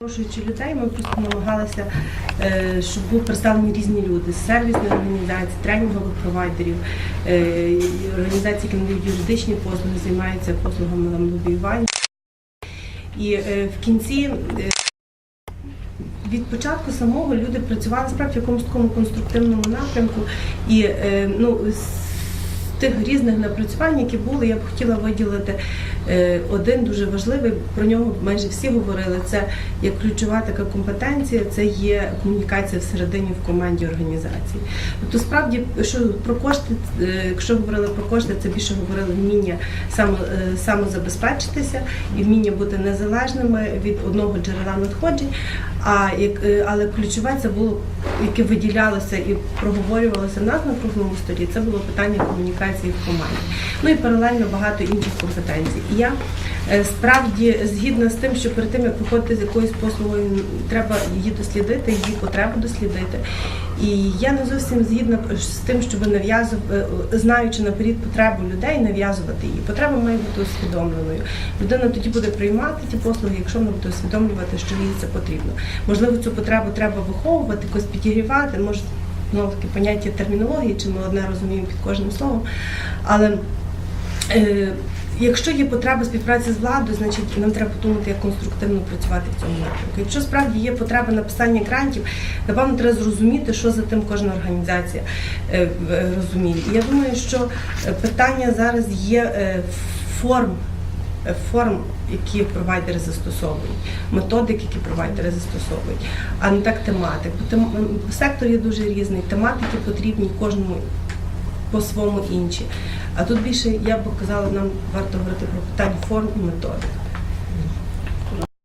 Запрошуючи людей, ми просто намагалися, е, щоб були представлені різні люди з сервісних організацій, тренінгових провайдерів, е, організацій, які надають юридичні послуги, займаються послугами лобіювання. І е, в кінці від початку самого люди працювали насправді в якомусь такому конструктивному напрямку. І ну, з тих різних напрацювань, які були, я б хотіла виділити один дуже важливий. Про нього майже всі говорили. Це як ключова така компетенція, це є комунікація всередині в команді організації. Тобто, справді, що про кошти, е, якщо говорили про кошти, це більше говорили вміння е, самозабезпечитися і вміння бути незалежними від одного джерела надходжень. А як е, але ключове це було, яке виділялося і проговорювалося в нас на круглому столі. Це було питання комунікації в команді. Ну і паралельно багато інших компетенцій. Я е, справді згідна з тим, що перед тим як виходити з якоюсь послугою, треба її дослідити, її потребу дослідити. І я не зовсім згідна з тим, щоб нав'язувати, знаючи наперед потребу людей, нав'язувати її. Потреба має бути усвідомленою. Людина тоді буде приймати ті послуги, якщо вона буде усвідомлювати, що їй це потрібно. Можливо, цю потребу треба виховувати, якось підігрівати. Може, знову таки поняття термінології, чи ми одне розуміємо під кожним словом. Але е, Якщо є потреба співпраці з владою, значить нам треба подумати, як конструктивно працювати в цьому напрямку. Якщо справді є потреба написання грантів, напевно, треба зрозуміти, що за тим кожна організація е, розуміє. І я думаю, що е, питання зараз є е, форм. е, Форм, які провайдери застосовують, методик, які провайдери застосовують, а не так тематик. Тем- сектор є дуже різний, тематики потрібні кожному по-своєму інші. А тут більше я б казала, нам варто говорити про питання форм і методик.